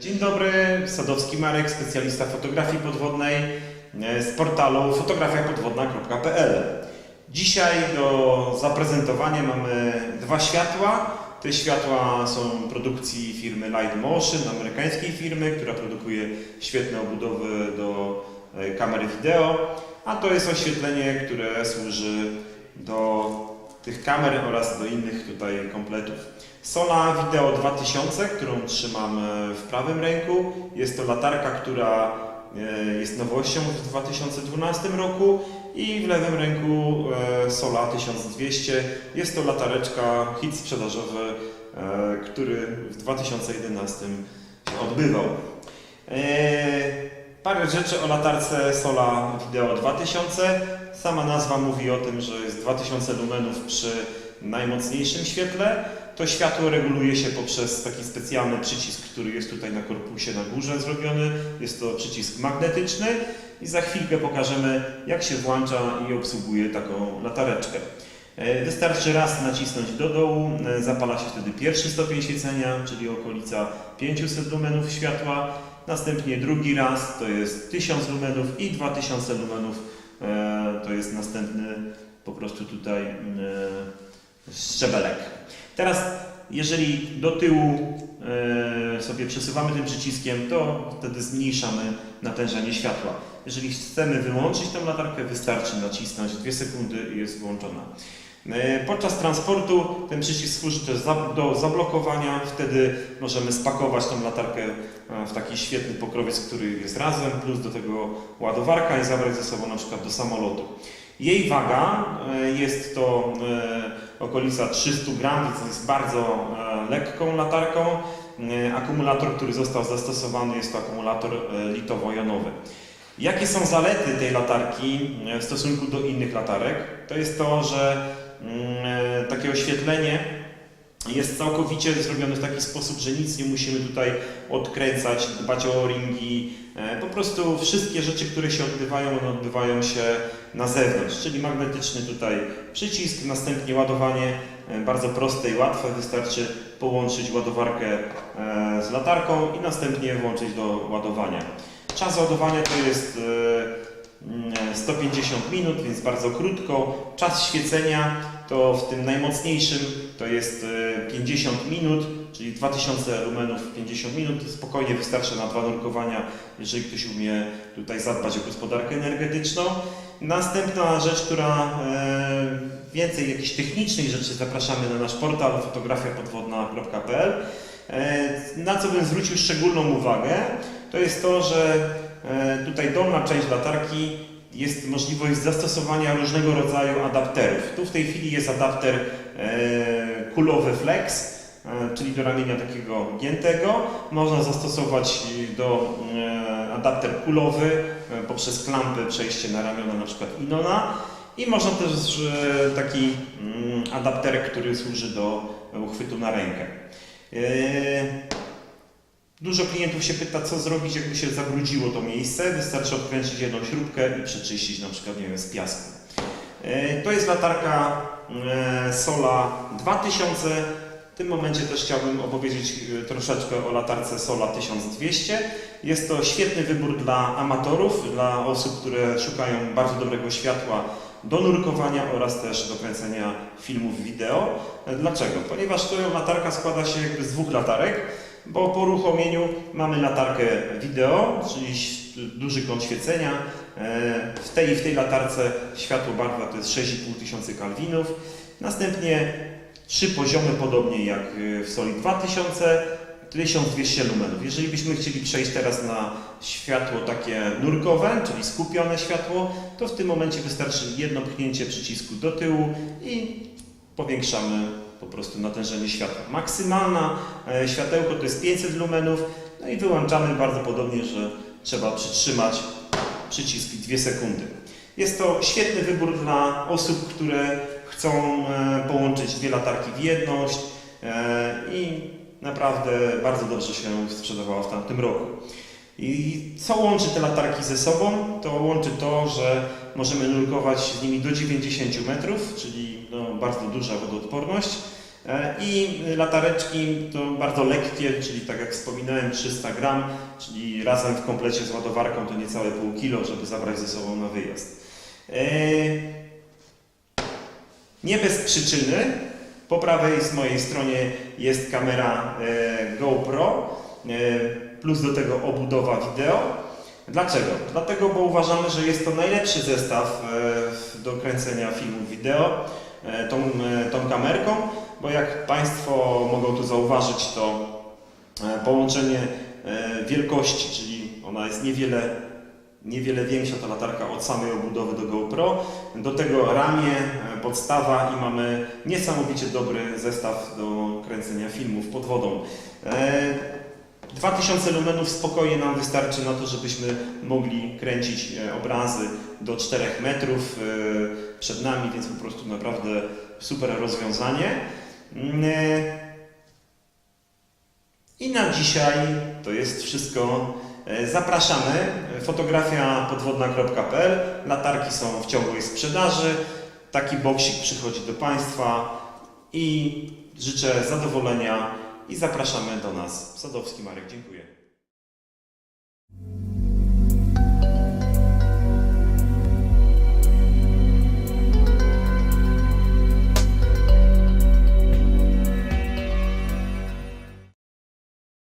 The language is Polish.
Dzień dobry, Sadowski Marek, specjalista fotografii podwodnej e, z portalu fotografiapodwodna.pl. Dzisiaj do zaprezentowania mamy dwa światła. Te światła są produkcji firmy Light Motion, amerykańskiej firmy, która produkuje świetne obudowy do e, kamery wideo, a to jest oświetlenie, które służy do tych kamer oraz do innych tutaj kompletów. Sola Video 2000, którą trzymam e, w prawym ręku. Jest to latarka, która e, jest nowością w 2012 roku i w lewym ręku e, Sola 1200. Jest to latareczka, hit sprzedażowy, który w 2011 się odbywał. Parę rzeczy o latarce Sola Video 2000. Sama nazwa mówi o tym, że jest 2000 lumenów przy najmocniejszym świetle. To światło reguluje się poprzez taki specjalny przycisk, który jest tutaj na korpusie na górze zrobiony. Jest to przycisk magnetyczny i za chwilkę pokażemy, jak się włącza i obsługuje taką latareczkę. E, Wystarczy raz nacisnąć do dołu, e, zapala się wtedy pierwszy stopień świecenia, czyli okolica 500 lumenów światła. Następnie drugi raz to jest 1000 lumenów i 2000 lumenów e, to jest następny po prostu tutaj szczebelek. Teraz jeżeli do tyłu e, sobie przesuwamy tym przyciskiem, to wtedy zmniejszamy natężenie światła. Jeżeli chcemy wyłączyć tą latarkę, wystarczy nacisnąć 2 sekundy i jest włączona. E, Podczas transportu ten przycisk służy też do zablokowania, wtedy możemy spakować tą latarkę e, w taki świetny pokrowiec, który jest razem, plus do tego ładowarka i zabrać ze sobą na przykład do samolotu. Jej waga e, jest to e, okolica 300 gram, więc jest bardzo e, lekką latarką. Akumulator, który został zastosowany jest to akumulator litowo-jonowy. Jakie są zalety tej latarki w stosunku do innych latarek? To jest to, że mm, takie oświetlenie jest całkowicie zrobione w taki sposób, że nic nie musimy tutaj odkręcać, dbać o ringi. E, Po prostu wszystkie rzeczy, które się odbywają, one odbywają się na zewnątrz, czyli magnetyczny tutaj przycisk, następnie ładowanie e, bardzo proste i łatwe. Wystarczy połączyć ładowarkę e, z latarką i następnie włączyć do ładowania. Czas ładowania to jest 150 minut, więc bardzo krótko. Czas świecenia to w tym najmocniejszym to jest e, 50 minut, czyli 2000 lumenów 50 minut. Spokojnie wystarczy na dwa nurkowania, jeżeli ktoś umie tutaj zadbać o gospodarkę energetyczną. Następna rzecz, która e, więcej jakichś technicznych rzeczy zapraszamy na nasz portal fotografiapodwodna.pl. E, Na co bym zwrócił szczególną uwagę, to jest to, że e, tutaj dolna część latarki jest możliwość zastosowania różnego rodzaju adapterów. Tu w tej chwili jest adapter e, kulowy flex, e, czyli do ramienia takiego giętego. Można zastosować do e, adapter kulowy e, poprzez klampy przejście na ramiona na przykład Inona. I można też e, taki mm, adapterek, który służy do uchwytu na rękę. Dużo klientów się pyta, co zrobić, jakby się zabrudziło to miejsce. Wystarczy odkręcić jedną śrubkę i przeczyścić na przykład, nie wiem, z piasku. E, To jest latarka e, Sola 2000. W tym momencie też chciałbym opowiedzieć e, troszeczkę o latarce Sola 1200. Jest to świetny wybór dla amatorów, dla osób, które szukają bardzo dobrego światła do nurkowania oraz też do kręcenia filmów wideo. Dlaczego? Ponieważ to latarka składa się jakby z dwóch latarek bo po uruchomieniu mamy latarkę wideo, czyli duży kąt świecenia. E, W tej i w tej latarce światło barwa to jest 6,5 tysiące kalwinów. Następnie trzy poziomy, podobnie jak y, w Soli 2000, 1200 lumenów. Jeżeli byśmy chcieli przejść teraz na światło takie nurkowe, czyli skupione światło, to w tym momencie wystarczy jedno pchnięcie przycisku do tyłu i powiększamy po prostu natężenie światła. Maksymalna e, światełko to jest 500 lumenów, no i wyłączamy bardzo podobnie, że trzeba przytrzymać przycisk 2 sekundy. Jest to świetny wybór dla osób, które chcą e, połączyć dwie latarki w jedność e, i naprawdę bardzo dobrze się sprzedawała w tamtym roku. I co łączy te latarki ze sobą? To łączy to, że możemy nurkować z nimi do 90 metrów, czyli no, bardzo duża wodoodporność. E, I latareczki to bardzo lekkie, czyli tak jak wspominałem 300 gram, czyli razem w komplecie z ładowarką to niecałe pół kilo, żeby zabrać ze sobą na wyjazd. E, Nie bez przyczyny. Po prawej z mojej stronie jest kamera e, GoPro, plus do tego obudowa wideo. Dlaczego? Dlatego, bo uważamy, że jest to najlepszy zestaw do kręcenia filmów wideo tą, tą kamerką, bo jak Państwo mogą tu zauważyć, to e, połączenie e, wielkości, czyli ona jest niewiele, niewiele większa ta latarka od samej obudowy do GoPro, do tego ramię, e, podstawa i mamy niesamowicie dobry zestaw do kręcenia filmów pod wodą. E, 2000 lumenów spokojnie nam wystarczy na to, żebyśmy mogli kręcić obrazy do 4 metrów przed nami, więc po prostu naprawdę super rozwiązanie. Mm, e, I na dzisiaj to jest wszystko. E, Zapraszamy. Fotografia podwodna.pl. Latarki są w ciągłej sprzedaży. Taki boksik przychodzi do Państwa i życzę zadowolenia i zapraszamy do nas. Sadowski Marek, dziękuję.